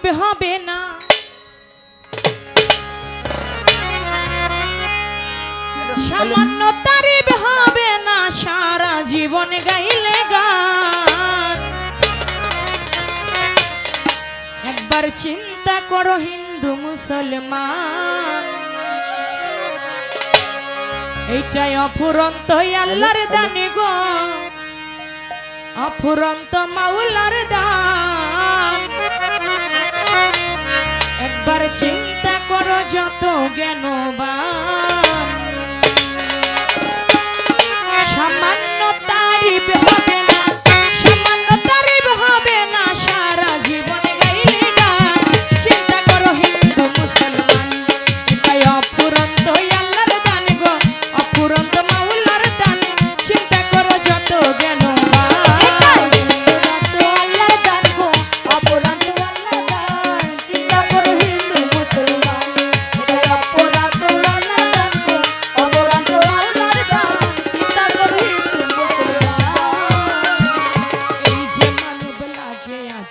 হবে না। সামান্য তারিব হবে না, সারা জীবন গাইলে গান। একবার চিন্তা করো, হিন্দু মুসলমান। এইটাই অফুরন্ত আল্লাহর দান গো। অফুরন্ত মাউলার দান। চিন্তা করো যত জ্ঞানবা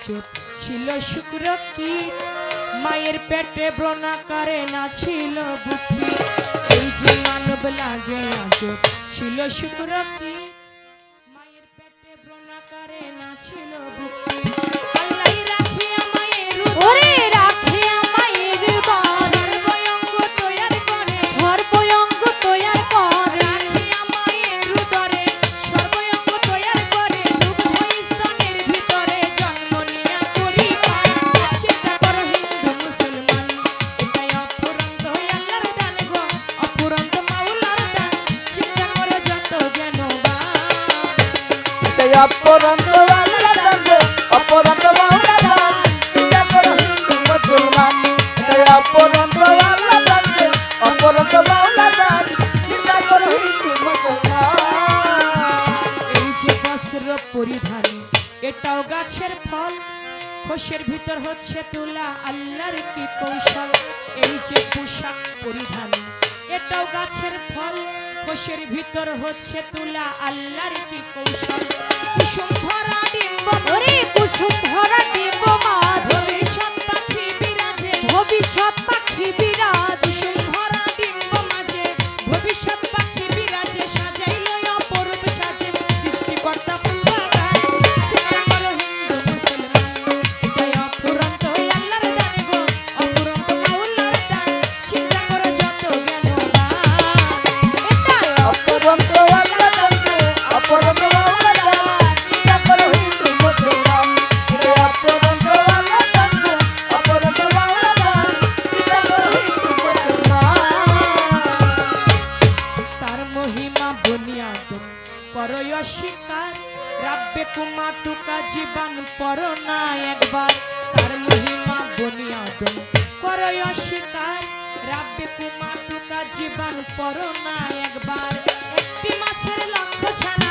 চোখ ছিল শুক্র কি? মায়ের পেটে ব্রনা করে না ছিল বুকি এই যে মানব লাগে না চোখ ছিল শুক্র কি? আলু এটাও গাছের ফল, খোসের ভিতর হচ্ছে তুলা, আল্লাহর কি কৌশল? এই যে পোশাক পরিধান। এটাও গাছের ফল, খোসের ভিতর হচ্ছে তুলা, আল্লাহর কি কৌশল? শিকার। রাব্বে কুমা টুকা জীবন পর না একবার। তার মহিমা বুনিয়াদ করয় শিকার রাব্বে কুমা টুকা জীবন পর না একবার। একটি মাছের লক্ষ্য ছানা